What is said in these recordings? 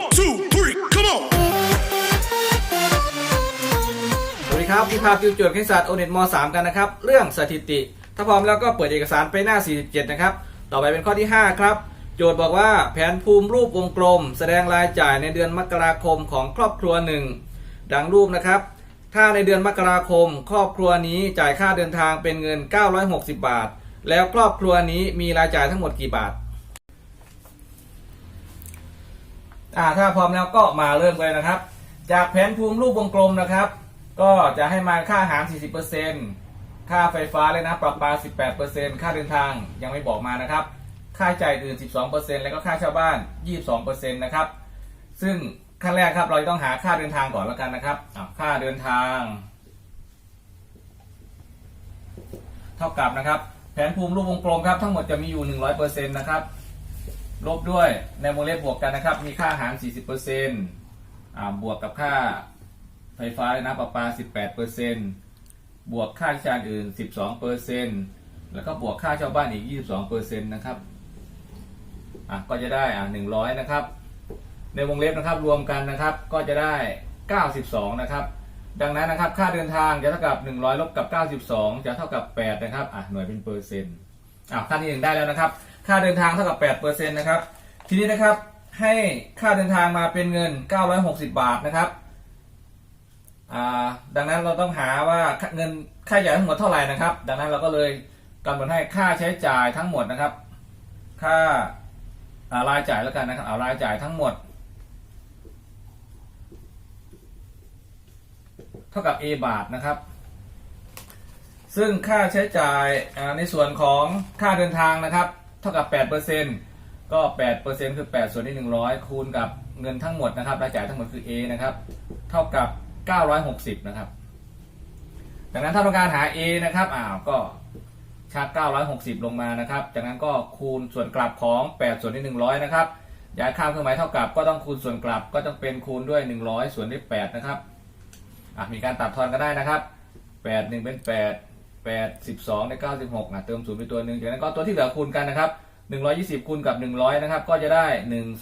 One, two, three, come on. สวัสดีครับพี่พาติวจทย์คณิตศาสตร์โอเน็ตม 3 กันนะครับ เรื่องสถิติ ถ้าพร้อมแล้วก็เปิดเอกสารไปหน้า 47 นะครับ ต่อไปเป็นข้อที่ 5 ครับ โจทย์บอกว่าแผนภูมิรูปวงกลม แสดงรายจ่ายในเดือนมกราคมของครอบครัวหนึ่งดังรูปนะครับ ถ้าในเดือนมกราคม ครอบครัวนี้จ่ายค่าเดินทางเป็นเงิน 960 บาท แล้วครอบครัวนี้มีรายจ่ายทั้งหมดกี่บาท อ่าถ้าพร้อมแล้วก็มาเริ่มเลยนะครับ จากแผนภูมิรูปวงกลมนะครับ ก็จะให้มาค่าอาหาร 40%ค่าไฟฟ้าเลยนะประปา 18%ค่าเดินทางยังไม่บอกมานะครับ ค่าใช้จ่ายอื่น 12%แล้วก็ค่าเช่าบ้าน 22%นะครับ ซึ่งขั้นแรกครับเราจะต้องหาค่าเดินทางก่อนแล้วกันนะครับค่าเดินทาง เท่ากับนะครับ แผนภูมิรูปวงกลมครับทั้งหมดจะมีอยู่ 100%นะครับ ลบด้วยในวงเล็บบวกกันนะครับ มีค่าอาหาร 40%อ่าบวกกับค่าไฟฟ้าและน้ำประปา 18%บวกค่าใช้จ่ายอื่น 12%แล้วก็บวกค่าช่าบ้านอีก 22%นะครับอะก็จะได้อะ100 นะครับ ในวงเล็บนะครับรวมกันนะครับก็จะได้ 92 นะครับ ดังนั้นนะครับค่าเดินทางจะเท่ากับ 100 ลบกับ 92 จะเท่ากับ 8 นะครับอะหน่วยเป็นเปอร์เซ็นต์อะค่าที่หนึ่งได้แล้วนะครับ ค่าเดินทางเท่ากับ8%นะครับ ทีนี้นะครับให้ค่าเดินทางมาเป็นเงิน 960 บาทนะครับ ดังนั้นเราต้องหาว่าเงินค่าใช้จ่ายทั้งหมดเท่าไหร่นะครับ ดังนั้นเราก็เลยกำหนดให้ค่าใช้จ่ายทั้งหมดนะครับ ค่าารายจ่ายแล้วกันนะครับ เอารายจ่ายทั้งหมด เท่ากับ A บาทนะครับ ซึ่งค่าใช้จ่ายในส่วนของค่าเดินทางนะครับ เท่ากับ8%ก็8%คือ8ส่วนที่100คูณกับเงินทั้งหมดนะครับรายจ่ายทั้งหมดคือ A นะครับ เท่ากับ960นะครับ ดังนั้นถ้าต้องการหา A นะครับอ้าวก็ชัก960ลงมานะครับ จากนั้นก็คูณส่วนกลับของ8ส่วนที่100นะครับย้ายข้ามเครื่องหมายเท่ากับก็ต้องคูณส่วนกลับก็ต้องเป็นคูณด้วย100ส่วนด้วย8นะครับอะมีการตัดทอนก็ได้นะครับ8 1เป็น 8 8 12ได้96อะเติมศูนย์ไปตัวหนึ่งจากนั้นก็ตัวที่เหลือคูณกันนะครับ120คูณกับ100นะครับก็จะได้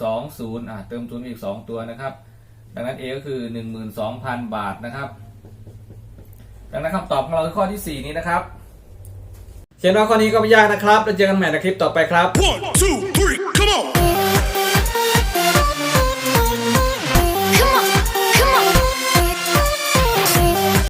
120อะเติมศูนย์อีก2ตัวนะครับ ดังนั้น A ก็คือ12,000บาทนะครับ ดังนั้นคำตอบของเราคือข้อที่4นี้นะครับเขียนว่าข้อนี้ก็ไม่ยากนะครับ แล้วเจอกันใหม่ในคลิปต่อไปครับ One, two,